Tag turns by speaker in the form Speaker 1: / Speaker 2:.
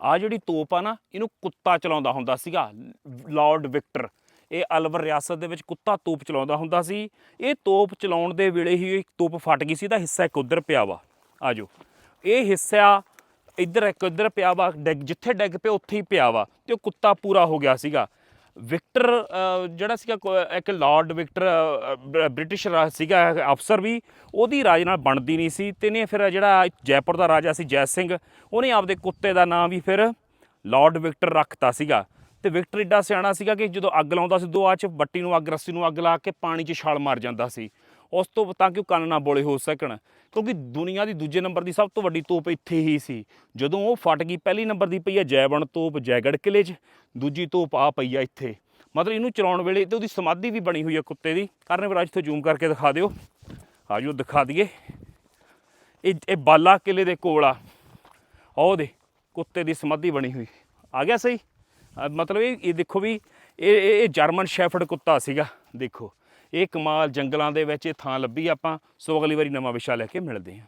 Speaker 1: ਆ ਜਿਹੜੀ ਤੋਪ ਆ ਨਾ, ਇਹਨੂੰ ਕੁੱਤਾ ਚਲਾਉਂਦਾ ਹੁੰਦਾ ਸੀਗਾ, ਲਾਰਡ ਵਿਕਟਰ। ਇਹ ਅਲਵਰ ਰਿਆਸਤ ਦੇ ਵਿੱਚ ਕੁੱਤਾ ਤੋਪ ਚਲਾਉਂਦਾ ਹੁੰਦਾ ਸੀ। ਇਹ ਤੋਪ ਚਲਾਉਣ ਦੇ ਵੇਲੇ ਹੀ ਇੱਕ ਤੋਪ ਫਟ ਗਈ ਸੀ, ਤਾਂ ਹਿੱਸਾ ਇੱਕ ਉਧਰ ਪਿਆ ਵਾ। ਆਜੋ ਇਹ ਹਿੱਸਾ ਇੱਧਰ ਇੱਕ ਇੱਧਰ ਪਿਆ ਵਾ, ਡਿੱਗ ਜਿੱਥੇ ਡੈਗ ਪਿਆ, ਉੱਥੇ ਹੀ ਪਿਆ ਵਾ, ਤੇ ਉਹ ਕੁੱਤਾ ਪੂਰਾ ਹੋ ਗਿਆ ਸੀਗਾ। ਵਿਕਟਰ ਜਿਹੜਾ ਸੀਗਾ ਇੱਕ ਲਾਰਡ ਵਿਕਟਰ ਬ੍ਰਿਟਿਸ਼ ਰਾਜ ਸੀਗਾ ਅਫਸਰ ਵੀ, ਉਹਦੀ ਰਾਜ ਨਾਲ ਬਣਦੀ ਨਹੀਂ ਸੀ ਤੇ ਨੇ ਫਿਰ ਜਿਹੜਾ ਜੈਪੁਰ ਦਾ ਰਾਜਾ ਸੀ ਜੈ ਸਿੰਘ, ਉਹਨੇ ਆਪਦੇ ਕੁੱਤੇ ਦਾ ਨਾਮ ਵੀ ਫਿਰ ਲਾਰਡ ਵਿਕਟਰ ਰੱਖਤਾ ਸੀਗਾ। ਤੇ ਵਿਕਟਰ ਇੱਡਾ ਸਿਆਣਾ ਸੀਗਾ ਕਿ ਜਦੋਂ ਅੱਗ ਲਾਉਂਦਾ ਸੀ, ਦੋ ਆਚ ਚ ਬੱਟੀ ਨੂੰ ਅੱਗ, ਰੱਸੀ ਨੂੰ ਅੱਗ ਲਾ ਕੇ ਪਾਣੀ 'ਚ ਛਾਲ ਮਾਰ ਜਾਂਦਾ ਸੀ। ਉਸ ਤੋਂ ਤਾਂ ਕਿ ਉਹ ਕੰਨ ਨਾ ਬੋਲੇ ਹੋ ਸਕਣ? ਕਿਉਂਕਿ ਦੁਨੀਆ ਦੀ ਦੂਜੇ ਨੰਬਰ ਦੀ ਸਭ ਤੋਂ ਵੱਡੀ ਤੋਪ ਇੱਥੇ ਹੀ ਸੀ। ਜਦੋਂ ਉਹ ਫਟ ਗਈ, ਪਹਿਲੀ ਨੰਬਰ ਦੀ ਪਈ ਆ ਜੈਵਣ ਤੋਪ, ਜੈਗੜ ਕਿਲੇ 'ਚ। ਦੂਜੀ ਤੋਪ ਆ ਪਈ ਆ ਇੱਥੇ। ਮਤਲਬ ਇਹਨੂੰ ਚਲਾਉਣ ਵੇਲੇ ਤੇ ਉਹਦੀ ਸਮਾਧੀ ਵੀ ਬਣੀ ਹੋਈ ਆ ਕੁੱਤੇ ਦੀ। ਕਰਨ ਵਿਰਾਜ ਤੋਂ ਜ਼ੂਮ ਕਰਕੇ ਦਿਖਾ ਦਿਓ। ਆਜੋ ਦਿਖਾ ਦਈਏ। ਇਹ ਇਹ ਬਾਲਾ ਕਿਲੇ ਦੇ ਕੋਲ ਆ। ਉਹ ਦੇ ਕੁੱਤੇ ਦੀ ਸਮਾਧੀ ਬਣੀ ਹੋਈ। ਆ ਗਿਆ ਸਹੀ? ਮਤਲਬ ਇਹ ਇਹ ਦੇਖੋ ਵੀ, ਇਹ ਇਹ ਇਹ ਜਰਮਨ ਸ਼ੈਫਰਡ ਕੁੱਤਾ ਸੀਗਾ। ਦੇਖੋ। ਇਹ ਕਮਾਲ ਜੰਗਲਾਂ ਦੇ ਵਿੱਚ ਇਹ ਥਾਂ ਲੱਭੀ ਆਪਾਂ, ਸੋ ਅਗਲੀ ਵਾਰੀ ਨਵਾਂ ਵਿਸ਼ਾ ਲੈ ਕੇ ਮਿਲਦੇ ਹਾਂ।